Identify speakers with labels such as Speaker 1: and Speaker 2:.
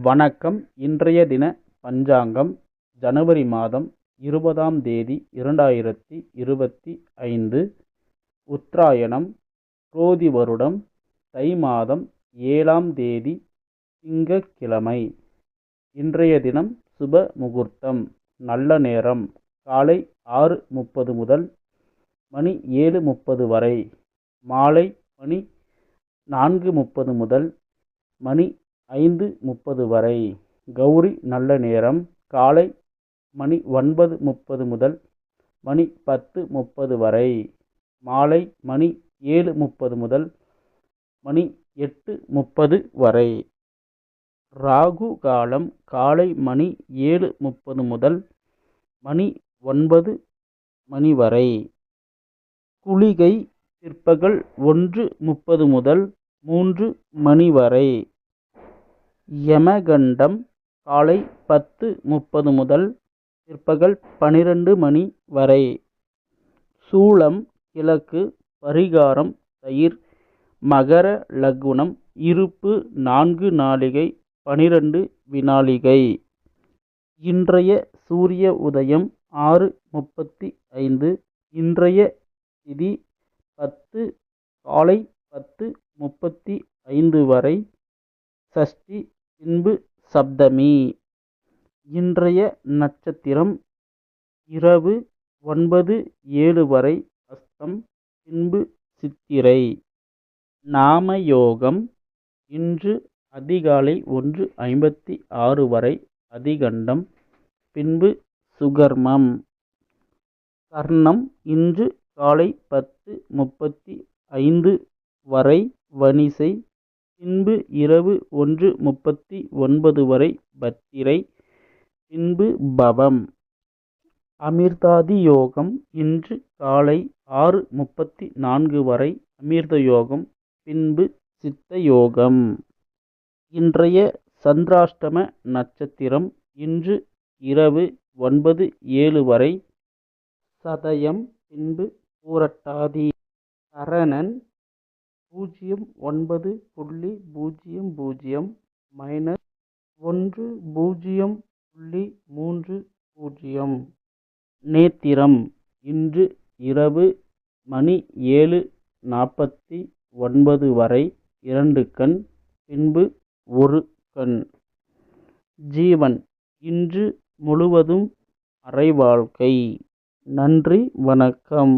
Speaker 1: வணக்கம். இன்றைய தின பஞ்சாங்கம் ஜனவரி மாதம் இருபதாம் தேதி இரண்டாயிரத்தி இருபத்தி ஐந்து. உத்தராயணம் குரோதி வருடம் தை மாதம் ஏழாம் தேதி திங்கக்கிழமை இன்றைய தினம் சுப முகூர்த்தம். நல்ல நேரம். காலை ஆறு முப்பது முதல் மணி ஏழு முப்பது வரை. மாலை மணி நான்கு முப்பது முதல் மணி ஐந்து முப்பது வரை. கௌரி நல்ல நேரம். காலை மணி ஒன்பது முப்பது முதல் மணி பத்து முப்பது வரை. மாலை மணி ஏழு முப்பது முதல் மணி எட்டு முப்பது வரை. ராகு காலம் காலை மணி ஏழு முப்பது முதல் மணி ஒன்பது மணி வரை. குளிகை பிற்பகல் ஒன்று முப்பது முதல் மூன்று மணி வரை. யமகண்டம் காலை பத்து முப்பது முதல் பிற்பகல் பன்னிரண்டு மணி வரை. சூலம் கிழக்கு பரிகாரம் தயிர் மகர லக்னம் இருப்பு நான்கு நாழிகை பனிரெண்டு வினாழிகை இன்றைய சூரிய உதயம் ஆறு முப்பத்தி ஐந்து. இன்றைய திதி பத்து காலை பத்து முப்பத்தி ஐந்து வரை. சஷ்டி பின்பு சப்தமி. இன்றைய நட்சத்திரம் இரவு ஒன்பது ஏழு வரை அஸ்தம் பின்பு சித்திரை. நாமயோகம் இன்று அதிகாலை ஒன்று ஐம்பத்தி ஆறு வரை அதிகண்டம் பின்பு சுகர்மம். கர்ணம் இன்று காலை பத்து முப்பத்தி ஐந்து வரை வணிசை பின்பு இரவு ஒன்று முப்பத்தி ஒன்பது வரை பத்திரை பின்பு பவம். அமிர்தாதி யோகம் இன்று காலை ஆறு முப்பத்தி நான்கு வரை அமிர்த யோகம் பின்பு சித்த யோகம். இன்றைய சந்திராஷ்டம நட்சத்திரம் இன்று இரவு ஒன்பது ஏழு வரை சதயம் பின்பு பூரட்டாதி. சரணன் பூஜ்ஜியம் ஒன்பது புள்ளி பூஜ்ஜியம் பூஜ்ஜியம் மைனஸ் ஒன்று பூஜ்ஜியம் புள்ளி மூன்று பூஜ்ஜியம் நேத்திரம் இன்று இரவு மணி ஏழு நாற்பத்தி ஒன்பது வரை இரண்டு கண் பின்பு ஒரு கண். ஜீவன் இன்று முழுவதும் அரை வாழ்க்கை நன்றி வணக்கம்.